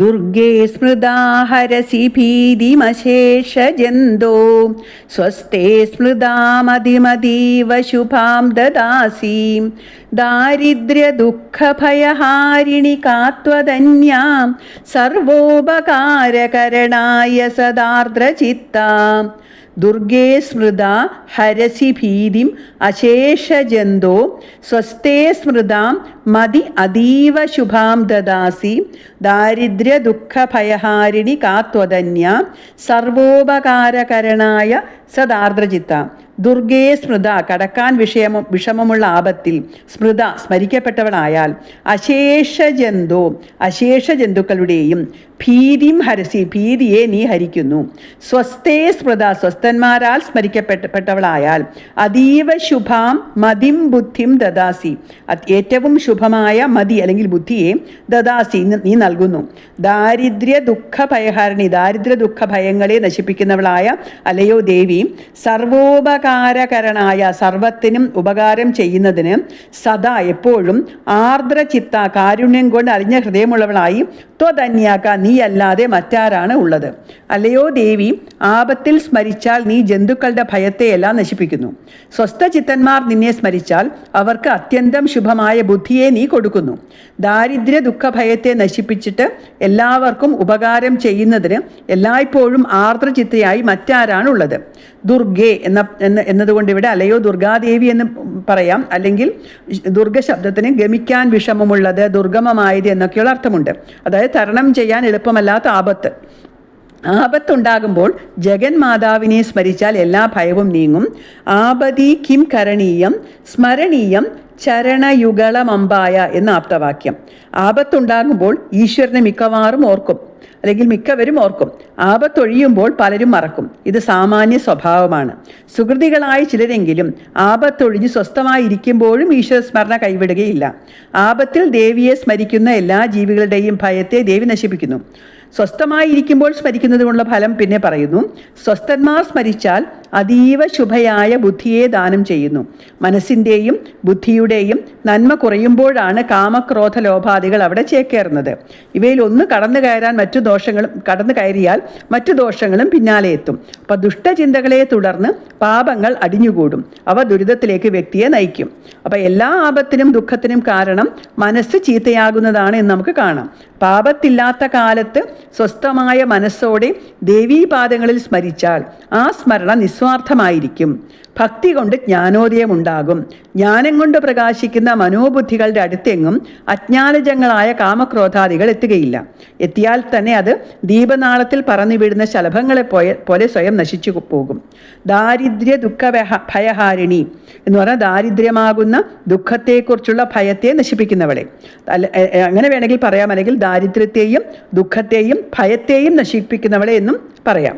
दुर्गे स्मृदा हरसि भीतिमशेषजन्तो स्वस्ते स्मृदामदिमदीव शुभां ददासि दारिद्र्यदुःखभयहारिणि का त्वदन्यां सर्वोपकारकरणाय सदार्द्रचित्ता ദുർഗേ സ്മൃത ഹരസി ഭീതിം അശേഷജന്തോ സ്വസ്തേ സ്മൃതാം മതി അതീവ ശുഭാം ദദാസി ദാരിദ്ര്യ ദുഃഖ ഭയഹാരിണി കാത്വതന്യ സർവോപകാരകരണായ സദാർദ്രചിത്ത ദുർഗേ സ്മൃത കടക്കാൻ വിഷയമോ വിഷമമുള്ള ആപത്തിൽ സ്മൃത സ്മരിക്കപ്പെട്ടവളായാൽ അശേഷ ജന്തു അശേഷ ജന്തുക്കളുടെയും ഭീതിം ഹരസി ഭീതിയെ നീ ഹരിക്കുന്നു. സ്വസ്ഥേ സ്മൃത സ്വസ്ഥന്മാരാൽ സ്മരിക്കപ്പെട്ടവളായാൽ അതീവ ശുഭാം മതിം ബുദ്ധിം ദദാസി. ഏറ്റവും ശുഭമായ മതി അല്ലെങ്കിൽ ബുദ്ധിയെ ദദാസി നീ നൽകുന്നു. ദാരിദ്ര്യ ദുഃഖ ഭയഹരണി ദാരിദ്ര്യ ദുഃഖ ഭയങ്ങളെ നശിപ്പിക്കുന്നവളായ അലയോ ദേവി സർവോപകാരകരനായ സർവത്തിനും ഉപകാരം ചെയ്യുന്നതിന് സദാ എപ്പോഴും ആർദ്രചിത്ത കാരുണ്യം കൊണ്ട് അലിഞ്ഞ ഹൃദയമുള്ളവളായി ത്വതന്യാക്ക നീയല്ലാതെ മറ്റാരാണ് ഉള്ളത്? അല്ലയോ ദേവി ആപത്തിൽ സ്മരിച്ചാൽ നീ ജന്തുക്കളുടെ ഭയത്തെയെല്ലാം നശിപ്പിക്കുന്നു. സ്വസ്ഥചിത്തന്മാർ നിന്നെ സ്മരിച്ചാൽ അവർക്ക് അത്യന്തം ശുഭമായ ബുദ്ധിയെ നീ കൊടുക്കുന്നു. ദാരിദ്ര്യ ദുഃഖഭയത്തെ നശിപ്പിച്ചിട്ട് എല്ലാവർക്കും ഉപകാരം ചെയ്യുന്നതിന് എല്ലായ്പ്പോഴും ആർദ്രചിത്തയായി മറ്റാരാണ് ഉള്ളത്? ദുർഗെ എന്ന എന്നതുകൊണ്ട് ഇവിടെ അലയോ ദുർഗാദേവി എന്ന് പറയാം. അല്ലെങ്കിൽ ദുർഗ ശബ്ദത്തിന് ഗമിക്കാൻ വിഷമമുള്ളത് ദുർഗമമായത് എന്നൊക്കെയുള്ള അർത്ഥമുണ്ട്. അതായത് തരണം ചെയ്യാൻ എളുപ്പമല്ലാത്ത ആപത്ത്. ആപത്തുണ്ടാകുമ്പോൾ ജഗന്മാതാവിനെ സ്മരിച്ചാൽ എല്ലാ ഭയവും നീങ്ങും. ആപതി കിം കരണീയം സ്മരണീയം ചരണയുഗളമമ്പായ എന്ന ആപ്തവാക്യം. ആപത്തുണ്ടാകുമ്പോൾ ഈശ്വരനെ മിക്കവാറും ഓർക്കും. അല്ലെങ്കിൽ മിക്കവരും ഓർക്കും. ആപത്തൊഴിയുമ്പോൾ പലരും മറക്കും. ഇത് സാമാന്യ സ്വഭാവമാണ്. സുഹൃതികളായ ചിലരെങ്കിലും ആപത്തൊഴിഞ്ഞ് സ്വസ്ഥമായിരിക്കുമ്പോഴും ഈശ്വര സ്മരണ കൈവിടുകയില്ല. ആപത്തിൽ ദേവിയെ സ്മരിക്കുന്ന എല്ലാ ജീവികളുടെയും ഭയത്തെ ദേവി നശിപ്പിക്കുന്നു. സ്വസ്ഥമായിരിക്കുമ്പോൾ സ്മരിക്കുന്നതിനുള്ള ഫലം പിന്നെ പറയുന്നു. സ്വസ്ഥന്മാർ സ്മരിച്ചാൽ അതീവ ശുഭയായ ബുദ്ധിയെ ദാനം ചെയ്യുന്നു. മനസ്സിന്റെയും ബുദ്ധിയുടെയും നന്മ കുറയുമ്പോഴാണ് കാമക്രോധ ലോഭാദികൾ അവിടെ ചേക്കേറുന്നത്. ഇവയിൽ ഒന്ന് കടന്നു കയറാൻ മറ്റു ദോഷങ്ങളും കടന്നു കയറിയാൽ മറ്റു ദോഷങ്ങളും പിന്നാലെ എത്തും. അപ്പം ദുഷ്ടചിന്തകളെ തുടർന്ന് പാപങ്ങൾ അടിഞ്ഞുകൂടും. അവ ദുരിതത്തിലേക്ക് വ്യക്തിയെ നയിക്കും. അപ്പം എല്ലാ ആപത്തിനും ദുഃഖത്തിനും കാരണം മനസ്സ് ചീത്തയാകുന്നതാണ് എന്ന് നമുക്ക് കാണാം. പാപത്തില്ലാത്ത കാലത്ത് സ്വസ്ഥമായ മനസ്സോടെ ദേവീപാദങ്ങളിൽ സ്മരിച്ചാൽ ആ സ്മരണ നിസ്വാർത്ഥമായിരിക്കും. ഭക്തി കൊണ്ട് ജ്ഞാനോദയം ഉണ്ടാകും ജ്ഞാനം കൊണ്ട് പ്രകാശിക്കുന്ന മനോബുദ്ധികളുടെ അടുത്തെങ്ങും അജ്ഞാനജങ്ങളായ കാമക്രോധാദികൾ എത്തുകയില്ല. എത്തിയാൽ തന്നെ അത് ദീപനാളത്തിൽ പറന്നു വീഴുന്ന ശലഭങ്ങളെ പോലെ സ്വയം നശിച്ചു പോകും. ദാരിദ്ര്യ ദുഃഖ ഭയഹാരിണി എന്ന് പറഞ്ഞാൽ ദാരിദ്ര്യമാകുന്ന ദുഃഖത്തെക്കുറിച്ചുള്ള ഭയത്തെ നശിപ്പിക്കുന്നവളെ. അങ്ങനെ വേണമെങ്കിൽ അല്ലെങ്കിൽ ദാരിദ്ര്യത്തെയും ദുഃഖത്തെയും ഭയത്തെയും നശിപ്പിക്കുന്നവളെ എന്നും പറയാം.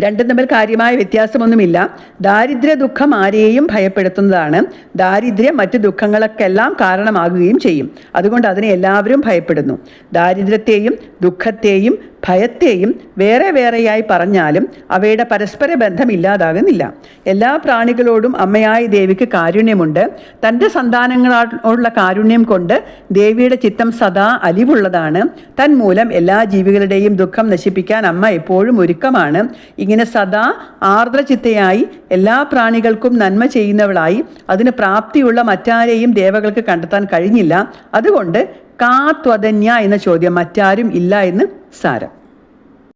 രണ്ടും തമ്മിൽ കാര്യമായ വ്യത്യാസമൊന്നുമില്ല. ദാരിദ്ര്യ ദുഃഖം ആരെയും ഭയപ്പെടുത്തുന്നതാണ്. ദാരിദ്ര്യം മറ്റു ദുഃഖങ്ങൾക്കെല്ലാം കാരണമാകുകയും ചെയ്യും. അതുകൊണ്ട് അതിനെ എല്ലാവരും ഭയപ്പെടുന്നു. ദാരിദ്ര്യത്തെയും ദുഃഖത്തെയും ഭയത്തെയും വേറെ വേറെയായി പറഞ്ഞാലും അവയുടെ പരസ്പര ബന്ധം ഇല്ലാതാകുന്നില്ല എല്ലാ പ്രാണികളോടും അമ്മയായ ദേവിക്ക് കാരുണ്യമുണ്ട്. തന്റെ സന്താനങ്ങളോടുള്ള കാരുണ്യം കൊണ്ട് ദേവിയുടെ ചിത്തം സദാ അലിവുള്ളതാണ്. തന്മൂലം എല്ലാ ജീവികളുടെയും ദുഃഖം നശിപ്പിക്കാൻ അമ്മ എപ്പോഴും ഒരുക്കമാണ്. ഇങ്ങനെ സദാ ആർദ്രചിത്തയായി എല്ലാ പ്രാണികൾക്കും നന്മ ചെയ്യുന്നവളായി അതിന് പ്രാപ്തിയുള്ള മറ്റാരെയും ദേവകൾക്ക് കണ്ടെത്താൻ കഴിഞ്ഞില്ല. അതുകൊണ്ട് കാ ത്വതന്യ എന്ന ചോദ്യം മറ്റാരും ഇല്ല എന്ന് സാരം.